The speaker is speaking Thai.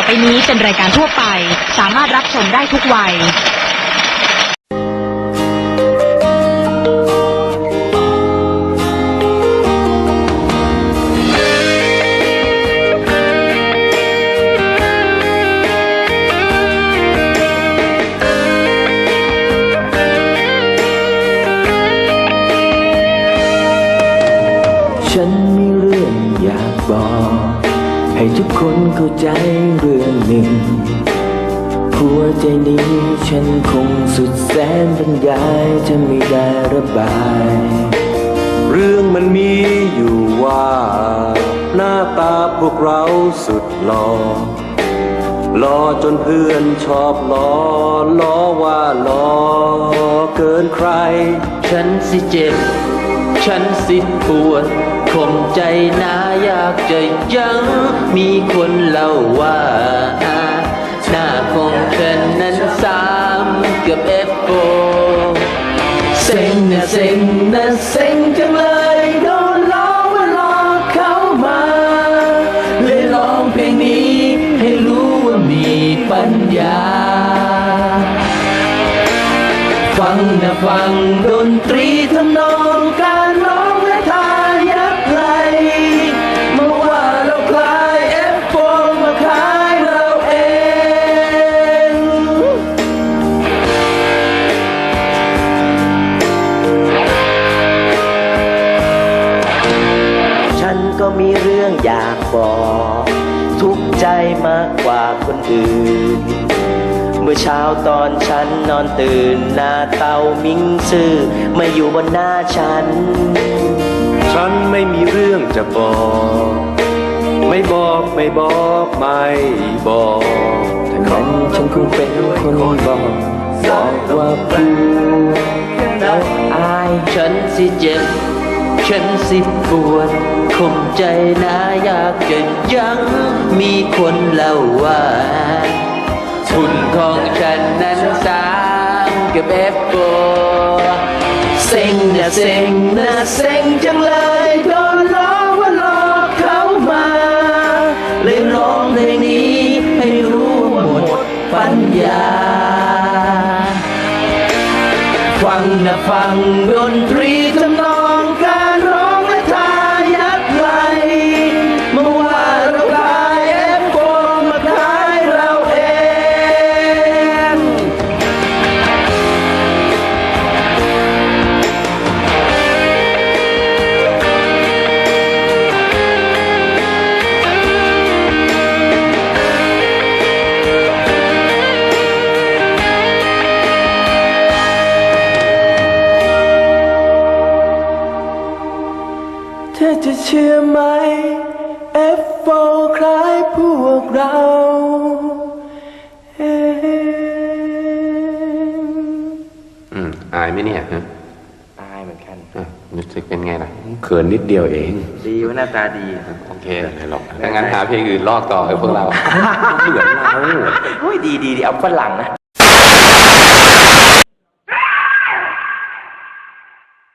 อไปนี้เป็นรายการทั่วไป สามารถรับชมได้ทุกวัย ฉันมีเรื่องอยากบอก ให้ทุกคนเข้าใจเรื่องหนึ่ง หัวใจนี้ฉันคงสุดแสนบรรยายจะไม่ได้ระบาย เรื่องมันมีอยู่ว่า หน้าตาพวกเราสุดหล่อหล่อจนเพื่อนชอบล้อล้อว่าหล่อเกินใคร ฉันสิเจ็บ ฉันสิปวดคมใจนา อยากจะยัง มีคนเล่าว่า หน้าของฉันนั้นสามกับเอฟโฟเซ็งนะเซ็งนะเซ็งจังเลยโดนล้อว่าหลอกเขามา เลยร้องเพลงนี้ ให้รู้ว่ามีปัญญา ฟังนะฟังดนตรีทำนองกา มีเรื่องอยากบอก ทุกใจมากกว่าคนอื่น เมื่อเช้าตอนฉันนอนตื่น หน้าเตามิงซื่อมาอยู่บนหน้าฉัน ฉันไม่มีเรื่องจะบอก ไม่บอกไม่บอกไม่บอกแต่งั้นฉันคงเป็นคนบอก บอกว่าพูดแล้วอายฉันสิเจ็บ ฉันสิปวดคมใจนะอยากจะยังมีคนเล่าว่าทุนของฉันนั้นสามกับเอฟโฟเซ็งนะเซ็งนะเซ็งจังเลยโดนล้อว่าหลอกเขามาเลยร้องเพลงนี้ให้รู้หมดปัญญา ฟังนะฟังดนตรี ธอจะเชื่อไหม F4 คล้ายพวกเราเองอืมอายไหมเนี่ยฮะตายเหมือนกัน อะรู้สึกเป็นไงล่ะ เขินนิดเดียวเอง ดีว่าหน้าตาดีโอเคเลยหรอก ถ้างั้นหาเพลงอื่นลอกต่อให้พวกเรา เหมือนเรา โอ้ยดีดีดีเอาฝรั่งนะ